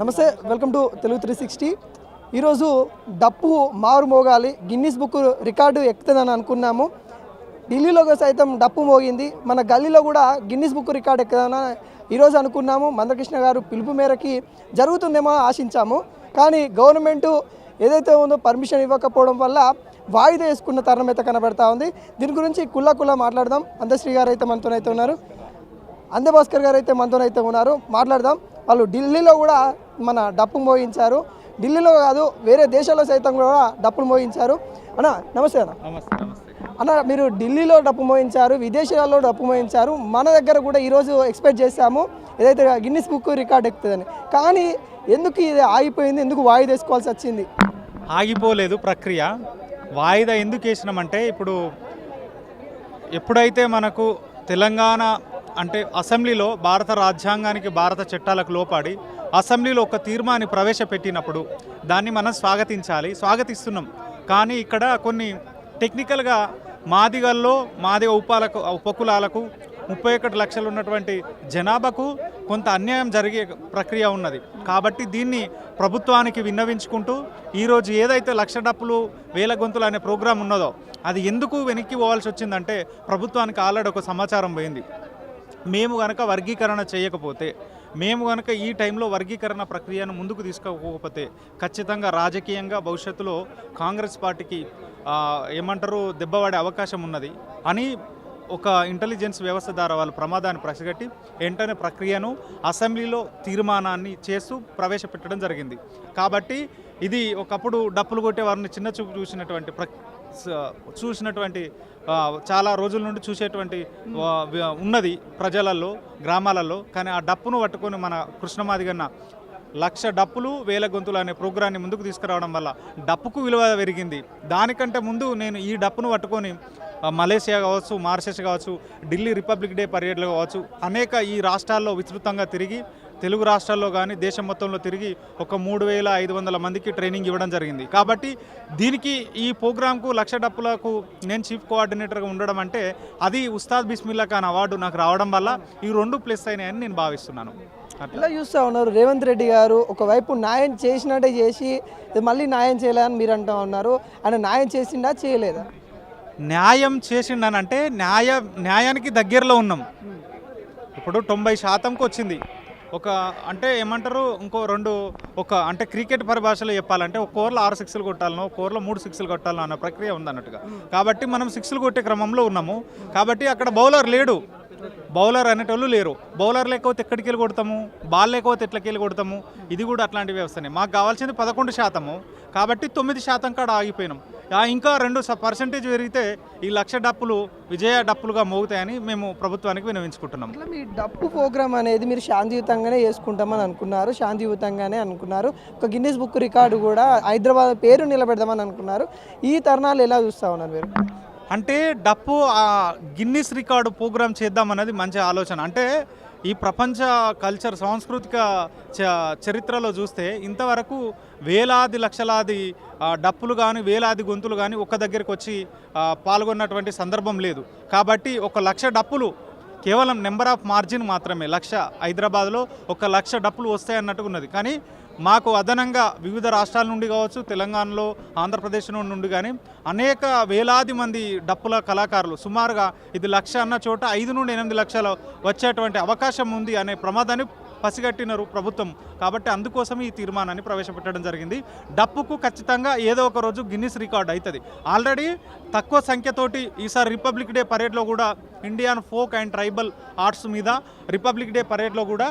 నమస్తే welcome to Telugu three sixty ఈరోజు డప్పు మారు మోగాలి గిన్నీస్ బుక్ రికార్డు ఎక్కుతుందని అనుకున్నాము. ఢిల్లీలో సైతం డప్పు మోగింది. మన గల్లీలో కూడా గిన్నీస్ బుక్ రికార్డు ఎక్కుతుందని ఈరోజు అనుకున్నాము. మందకృష్ణ గారు పిలుపు మేరకి జరుగుతుందేమో ఆశించాము. కానీ గవర్నమెంటు ఏదైతే ఉందో పర్మిషన్ ఇవ్వకపోవడం వల్ల వాయిదా వేసుకున్న తరుణం అయితే కనబడతా ఉంది. దీని గురించి కుల్లా కుల్లా మాట్లాడదాం. అందశ్రీ గారు అయితే మనతోనైతే ఉన్నారు. అందభాస్కర్ గారు అయితే మనతోనైతే ఉన్నారు. మాట్లాడదాం. వాళ్ళు ఢిల్లీలో కూడా మన డప్పు మోగించారు ఢిల్లీలో కాదు వేరే దేశాల్లో సైతం కూడా డప్పులు మోగించారు అన్న నమస్తే అన్న. నమస్తే నమస్తే. అన్న మీరు ఢిల్లీలో డప్పు మోయించారు విదేశాల్లో డప్పు మోయించారు. మన దగ్గర కూడా ఈరోజు ఎక్స్పెక్ట్ చేశాము. ఏదైతే గిన్నిస్ బుక్ రికార్డ్ ఎక్కుతుందని. కానీ ఎందుకు ఇది ఆగిపోయింది? ఎందుకు వాయిదా వేసుకోవాల్సి వచ్చింది? ఆగిపోలేదు ప్రక్రియ. వాయిదా ఎందుకు వేసినామంటే ఇప్పుడు ఎప్పుడైతే మనకు తెలంగాణ అంటే అసెంబ్లీలో భారత రాజ్యాంగానికి భారత చట్టాలకు లోపాడి అసెంబ్లీలో ఒక తీర్మాన్ని ప్రవేశపెట్టినప్పుడు దాన్ని మనం స్వాగతించాలి స్వాగతిస్తున్నాం. కానీ ఇక్కడ కొన్ని టెక్నికల్గా మాదిగల్లో మాదిగ ఉపాలకు ఉపకులాలకు ముప్పై ఒకటి లక్షలు ఉన్నటువంటి జనాభాకు కొంత అన్యాయం జరిగే ప్రక్రియ ఉన్నది. కాబట్టి దీన్ని ప్రభుత్వానికి విన్నవించుకుంటూ ఈరోజు ఏదైతే లక్ష డప్పులు వేల గొంతులు అనే ప్రోగ్రాం ఉన్నదో అది ఎందుకు వెనక్కి పోవాల్సి వచ్చిందంటే ప్రభుత్వానికి ఆల్రెడీ ఒక సమాచారం పోయింది. మేము కనుక వర్గీకరణ చేయకపోతే మేము కనుక ఈ టైంలో వర్గీకరణ ప్రక్రియను ముందుకు తీసుకోకపోతే ఖచ్చితంగా రాజకీయంగా భవిష్యత్తులో కాంగ్రెస్ పార్టీకి ఏమంటారు దెబ్బపడే అవకాశం ఉన్నది అని ఒక ఇంటెలిజెన్స్ వ్యవస్థ ద్వారా వాళ్ళు ప్రమాదాన్ని ప్రసిగట్టి వెంటనే ప్రక్రియను అసెంబ్లీలో తీర్మానాన్ని చేస్తూ ప్రవేశపెట్టడం జరిగింది. కాబట్టి ఇది ఒకప్పుడు డప్పులు కొట్టే వారిని చిన్న చూపు చూసినటువంటి ప్ర చూసినటువంటి చాలా రోజుల నుండి చూసేటువంటి ఉన్నది ప్రజలలో గ్రామాలలో. కానీ ఆ డప్పును పట్టుకొని మన కృష్ణమాదిగన్న లక్ష డప్పులు వేల గొంతులు అనే ప్రోగ్రాన్ని ముందుకు తీసుకురావడం వల్ల డప్పుకు విలువ పెరిగింది. దానికంటే ముందు నేను ఈ డప్పును పట్టుకొని మలేషియా కావచ్చు మారిషస్ కావచ్చు ఢిల్లీ రిపబ్లిక్ డే పర్యటనలు కావచ్చు అనేక ఈ రాష్ట్రాల్లో విస్తృతంగా తిరిగి తెలుగు రాష్ట్రాల్లో కానీ దేశం మొత్తంలో తిరిగి ఒక మూడు వేల ఐదు వందల మందికి ట్రైనింగ్ ఇవ్వడం జరిగింది. కాబట్టి దీనికి ఈ ప్రోగ్రాంకు లక్ష డప్పులకు నేను చీఫ్ కోఆర్డినేటర్గా ఉండడం అంటే అది ఉస్తాద్ బిస్మిల్లా ఖాన్ అవార్డు నాకు రావడం వల్ల ఈ రెండు ప్లస్ అయినాయని నేను భావిస్తున్నాను. అట్లా. చూస్తూ ఉన్నారు. రేవంత్ రెడ్డి గారు ఒకవైపు న్యాయం చేసినట్టే చేసి మళ్ళీ న్యాయం చేయలేదని మీరు అంటూ ఉన్నారు. ఆయన న్యాయం చేసిండా చేయలేదా? న్యాయం చేసిండనంటే న్యాయ న్యాయానికి దగ్గరలో ఉన్నాం. ఇప్పుడు తొంభై శాతంకి వచ్చింది. ఒక అంటే ఏమంటారు? ఇంకో రెండు ఒక అంటే క్రికెట్ పరిభాషలో చెప్పాలంటే ఒక కోర్లో ఆరు సిక్స్లు కొట్టాలనో ఒక కోర్లో మూడు సిక్స్లు కొట్టాలను అన్న ప్రక్రియ ఉందన్నట్టుగా. కాబట్టి మనం సిక్స్లు కొట్టే క్రమంలో ఉన్నాము. కాబట్టి అక్కడ బౌలర్ లేడు. బౌలర్ అనేటోళ్ళు లేరు. బౌలర్ లేకపోతే ఎక్కడికి వెళ్ళి కొడతాము? బాల్ లేకపోతే ఎట్లకి వెళ్ళి కొడతాము? ఇది కూడా అట్లాంటి వ్యవస్థనే. మాకు కావాల్సింది పదకొండు శాతము. కాబట్టి తొమ్మిది శాతం కాడ ఆగిపోయినాం. ఇంకా రెండు పర్సెంటేజ్ పెరిగితే ఈ లక్ష డప్పులు విజయ డప్పులుగా మోగుతాయని మేము ప్రభుత్వానికి వినవించుకుంటున్నాం మీ డప్పు ప్రోగ్రామ్ అనేది మీరు శాంతియుతంగానే చేసుకుంటామని అనుకున్నారు. శాంతియుతంగానే అనుకున్నారు. ఒక గిన్నెస్ బుక్ రికార్డు కూడా హైదరాబాద్ పేరు నిలబెడదామని అనుకున్నారు. ఈ తరుణాలు ఎలా చూస్తా ఉన్నారు మీరు? అంటే డప్పు గిన్నిస్ రికార్డు ప్రోగ్రామ్ చేద్దామన్నది మంచి ఆలోచన. అంటే ఈ ప్రపంచ కల్చర్ సాంస్కృతిక చ చరిత్రలో చూస్తే ఇంతవరకు వేలాది లక్షలాది డప్పులు కానీ వేలాది గొంతులు కానీ ఒక్క దగ్గరికి వచ్చి పాల్గొన్నటువంటి సందర్భం లేదు. కాబట్టి ఒక లక్ష డప్పులు కేవలం నెంబర్ ఆఫ్ మార్జిన్ మాత్రమే. లక్ష హైదరాబాద్లో ఒక లక్ష డప్పులు వస్తాయన్నట్టుగా ఉన్నది కానీ మాకు అదనంగా వివిధ రాష్ట్రాల నుండి కావచ్చు తెలంగాణలో ఆంధ్రప్రదేశ్ నుండి కానీ అనేక వేలాది మంది డప్పుల కళాకారులు సుమారుగా ఇది లక్ష అన్న చోట ఐదు నుండి ఎనిమిది లక్షలు వచ్చేటువంటి అవకాశం ఉంది అనే ప్రమాదాన్ని పసిగట్టినారు ప్రభుత్వం కాబట్టి అందుకోసం ఈ తీర్మానాన్ని ప్రవేశపెట్టడం జరిగింది. డప్పుకు ఖచ్చితంగా ఏదో ఒక రోజు గిన్నిస్ రికార్డ్ అవుతుంది ఆల్రెడీ తక్కువ సంఖ్యతోటి ఈసారి రిపబ్లిక్ డే పరేడ్లో కూడా Indian folk and tribal arts మీద రిపబ్లిక్ డే పరేడ్లో కూడా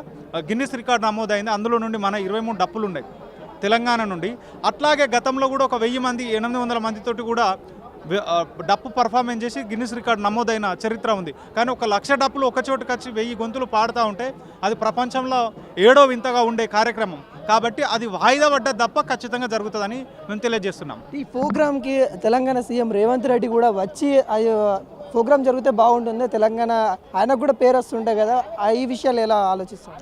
గిన్నిస్ రికార్డ్ నమోదైంది. అందులో నుండి మన ఇరవై మూడు డప్పులు ఉన్నాయి తెలంగాణ నుండి. అట్లాగే గతంలో కూడా ఒక వెయ్యి మంది ఎనిమిది వందల మందితోటి కూడా డప్పు పర్ఫార్మెన్స్ చేసి గిన్నిస్ రికార్డ్ నమోదైన చరిత్ర ఉంది. కానీ ఒక లక్ష డప్పులు ఒక చోటుకి వచ్చి వెయ్యి గొంతులు పాడుతూ ఉంటే అది ప్రపంచంలో ఏడో వింతగా ఉండే కార్యక్రమం. కాబట్టి అది వాయిదా పడ్డ తప్ప ఖచ్చితంగా జరుగుతుందని మేము తెలియజేస్తున్నాం. ఈ ప్రోగ్రామ్కి తెలంగాణ సీఎం రేవంత్ రెడ్డి కూడా వచ్చి అయ్యో ప్రోగ్రామ్ జరిగితే బాగుంటుంది. తెలంగాణ ఆయనకు కూడా పేరు వస్తుంటాయి కదా ఈ విషయాలు ఎలా ఆలోచిస్తారు?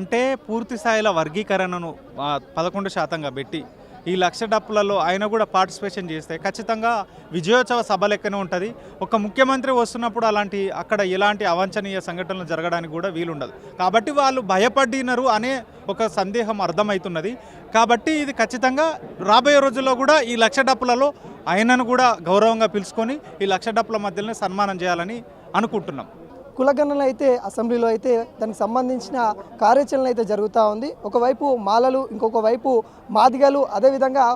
అంటే పూర్తి స్థాయిలో వర్గీకరణను పదకొండు శాతంగా పెట్టి ఈ లక్ష డప్పులలో ఆయన కూడా పార్టిసిపేషన్ చేస్తే ఖచ్చితంగా విజయోత్సవ సభ లెక్కనే ఉంటుంది. ఒక ముఖ్యమంత్రి వస్తున్నప్పుడు అలాంటి అక్కడ ఎలాంటి అవాంఛనీయ సంఘటనలు జరగడానికి కూడా వీలుండదు. కాబట్టి వాళ్ళు భయపడినరు అనే ఒక సందేహం అర్థమవుతున్నది. కాబట్టి ఇది ఖచ్చితంగా రాబోయే రోజుల్లో కూడా ఈ లక్ష డప్పులలో ఆయనను కూడా గౌరవంగా పిలుచుకొని ఈ లక్ష డప్పుల మధ్యలోనే సన్మానం చేయాలని అనుకుంటున్నాం. కులగణన అయితే అసెంబ్లీలో అయితే దానికి సంబంధించిన కార్యాచరణ అయితే జరుగుతూ ఉంది. ఒకవైపు మాలలు ఇంకొక వైపు మాదిగలు. అదేవిధంగా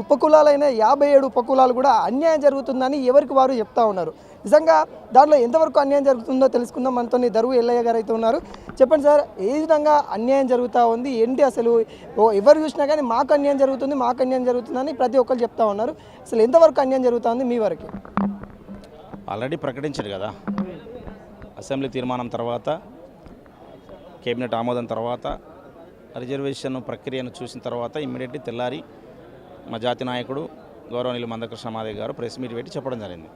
ఉపకులాలైన యాభై ఏడు ఉపకులాలు కూడా అన్యాయం జరుగుతుందని ఎవరికి వారు చెప్తా ఉన్నారు. నిజంగా దాంట్లో ఎంతవరకు అన్యాయం జరుగుతుందో తెలుసుకుందాం. మనతో దరువు ఎల్లయ్య గారు అయితే ఉన్నారు. చెప్పండి సార్ ఏ విధంగా అన్యాయం జరుగుతూ ఉంది? ఏంటి అసలు? ఓ ఎవరు చూసినా కానీ మాకు అన్యాయం జరుగుతుంది మాకు అన్యాయం జరుగుతుందని ప్రతి ఒక్కరు చెప్తా ఉన్నారు. అసలు ఎంతవరకు అన్యాయం జరుగుతుంది మీ వరకు? ఆల్రెడీ ప్రకటించారు కదా. అసెంబ్లీ తీర్మానం తర్వాత కేబినెట్ ఆమోదం తర్వాత రిజర్వేషన్ ప్రక్రియను చూసిన తర్వాత ఇమ్మీడియట్లీ తెల్లారి మా జాతి నాయకుడు గౌరవనీయులు మందకృష్ణ మాదేవ్ గారు ప్రెస్ మీట్ పెట్టి చెప్పడం జరిగింది.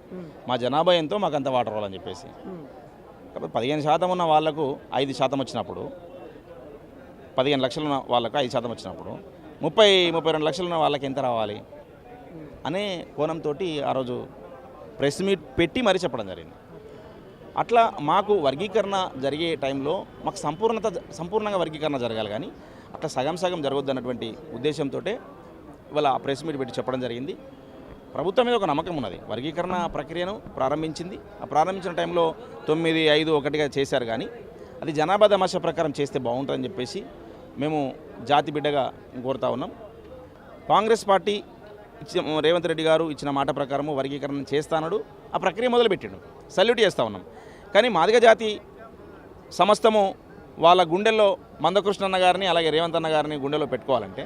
మా జనాభా ఎంతో మాకు అంత వాటర్ రావాలని చెప్పేసి. కాబట్టి పదిహేను శాతం ఉన్న వాళ్ళకు ఐదు శాతం వచ్చినప్పుడు పదిహేను లక్షలు ఉన్న వాళ్ళకు ఐదు శాతం వచ్చినప్పుడు ముప్పై ముప్పై రెండు లక్షలు ఉన్న వాళ్ళకి ఎంత రావాలి? అనే కోణంతో ఆ రోజు ప్రెస్ మీట్ పెట్టి మరీ చెప్పడం జరిగింది. అట్లా మాకు వర్గీకరణ జరిగే టైంలో మాకు సంపూర్ణత సంపూర్ణంగా వర్గీకరణ జరగాలి కానీ అట్లా సగం సగం జరగొద్దు అన్నటువంటి ఉద్దేశంతో ఇవాళ ఆ ప్రెస్ మీట్ పెట్టి చెప్పడం జరిగింది. ప్రభుత్వం మీద ఒక నమ్మకం ఉన్నది. వర్గీకరణ ప్రక్రియను ప్రారంభించింది. ఆ ప్రారంభించిన టైంలో తొమ్మిది ఐదు ఒకటిగా చేశారు కానీ అది జనాభా దమాష ప్రకారం చేస్తే బాగుంటుందని చెప్పేసి మేము జాతి బిడ్డగా కోరుతా ఉన్నాం. కాంగ్రెస్ పార్టీ ఇచ్చిన రేవంత్ రెడ్డి గారు ఇచ్చిన మాట ప్రకారము వర్గీకరణ చేస్తానడు ఆ ప్రక్రియ మొదలుపెట్టిండు. సల్యూట్ చేస్తూ ఉన్నాం. కానీ మాదిగ జాతి సమస్తము వాళ్ళ గుండెల్లో మందకృష్ణన్న గారిని అలాగే రేవంత్ అన్న గారిని గుండెలో పెట్టుకోవాలంటే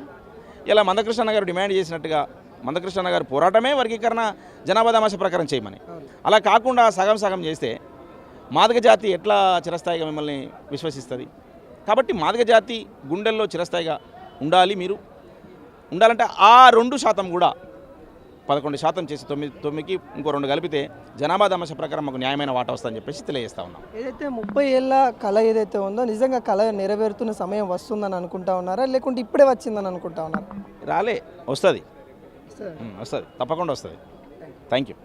ఇలా మందకృష్ణన్న గారు డిమాండ్ చేసినట్టుగా మందకృష్ణన్న గారి పోరాటమే వర్గీకరణ జనాభా దమాష ప్రకారం చేయమని. అలా కాకుండా సగం సగం చేస్తే మాదిగ జాతి ఎట్లా చిరస్థాయిగా మిమ్మల్ని విశ్వసిస్తుంది? కాబట్టి మాదిగ జాతి గుండెల్లో చిరస్థాయిగా ఉండాలి మీరు. ఉండాలంటే ఆ రెండు శాతం కూడా పదకొండు శాతం చేసి తొమ్మిది తొమ్మిదికి ఇంకో రెండు కలిపితే జనాభా దమశ ప్రకారం మాకు న్యాయమైన వాటా వస్తుందని చెప్పేసి తెలియజేస్తా ఉన్నాం. ఏదైతే ముప్పై ఏళ్ళ కళ ఏదైతే ఉందో నిజంగా కళ నెరవేరుతున్న సమయం వస్తుందని అనుకుంటా ఉన్నారా? లేకుంటే ఇప్పుడే వచ్చిందని అనుకుంటా ఉన్నారా? రాలే వస్తుంది. వస్తుంది? తప్పకుండా వస్తుంది. Thank you